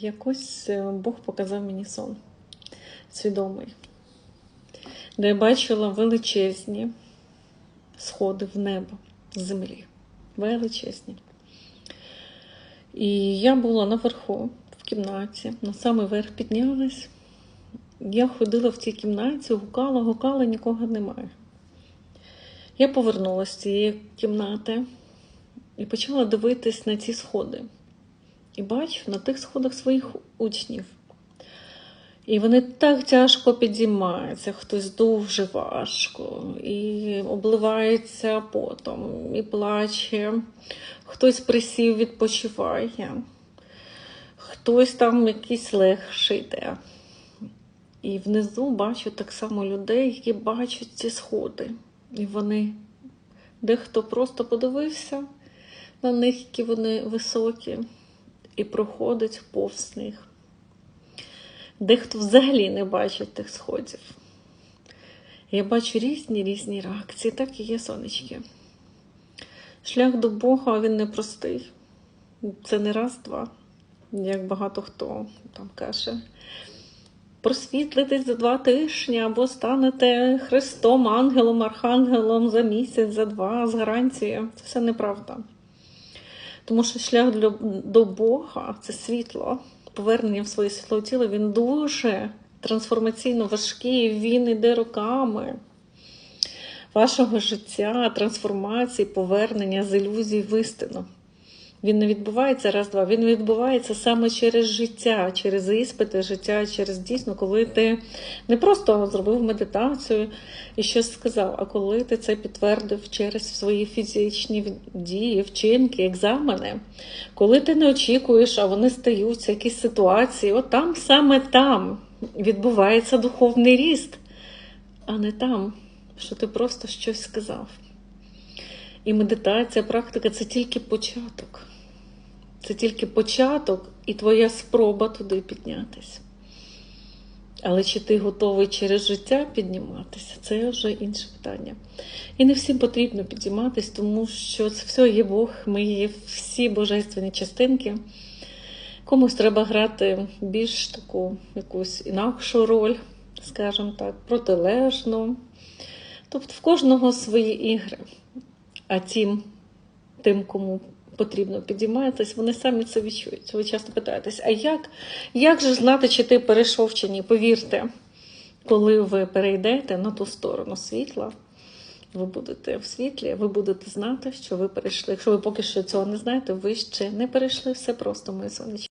Якось е, Бог показав мені сон свідомий, де я бачила величезні сходи в небо з землі. Величезні. І я була наверху, в кімнаті, на самий верх піднялась. Я ходила в цій кімнаті, гукала, гукала, нікого немає. Я повернулася з цієї кімнати і почала дивитись на ці сходи. І бачу на тих сходах своїх учнів. І вони так тяжко підіймаються, хтось дуже важко, і обливається потом, і плаче, хтось присів, відпочиває, хтось там якийсь легший йде. І внизу бачу так само людей, які бачать ці сходи. І вони дехто просто подивився на них, які вони високі, і проходить повз них. Дехто взагалі не бачить тих сходів. Я бачу різні різні реакції, так і є сонечки. Шлях до Бога він непростий. Це не раз-два, як багато хто там каже. Просвітлитесь за два тижні або станете Христом, ангелом, архангелом за місяць, за два з гарантією. Це все неправда. Тому що шлях до Бога це світло, повернення в своє світло тіло, він дуже трансформаційно важкий, він іде роками вашого життя, трансформації, повернення з ілюзій в істину. Він не відбувається раз-два, він відбувається саме через життя, через іспити життя, через дійсно, коли ти не просто зробив медитацію і щось сказав, а коли ти це підтвердив через свої фізичні дії, вчинки, екзамени, коли ти не очікуєш, а вони стаються, якісь ситуації, от там саме там відбувається духовний ріст, а не там, що ти просто щось сказав. І медитація, практика це тільки початок. Це тільки початок і твоя спроба туди піднятися. Але чи ти готовий через життя підніматися, це вже інше питання. І не всім потрібно підійматися, тому що це все є Бог, ми є всі божественні частинки. Комусь треба грати більш таку якусь інакшу роль, скажімо так, протилежну. Тобто в кожного свої ігри. А тим, тим, кому потрібно підіймаєтесь, вони самі це відчують. Ви часто питаєтесь, а як, як же знати, чи ти перейшов чи ні? Повірте, коли ви перейдете на ту сторону світла, ви будете в світлі, ви будете знати, що ви перейшли. Якщо ви поки що цього не знаєте, ви ще не перейшли все просто, ми сонечки.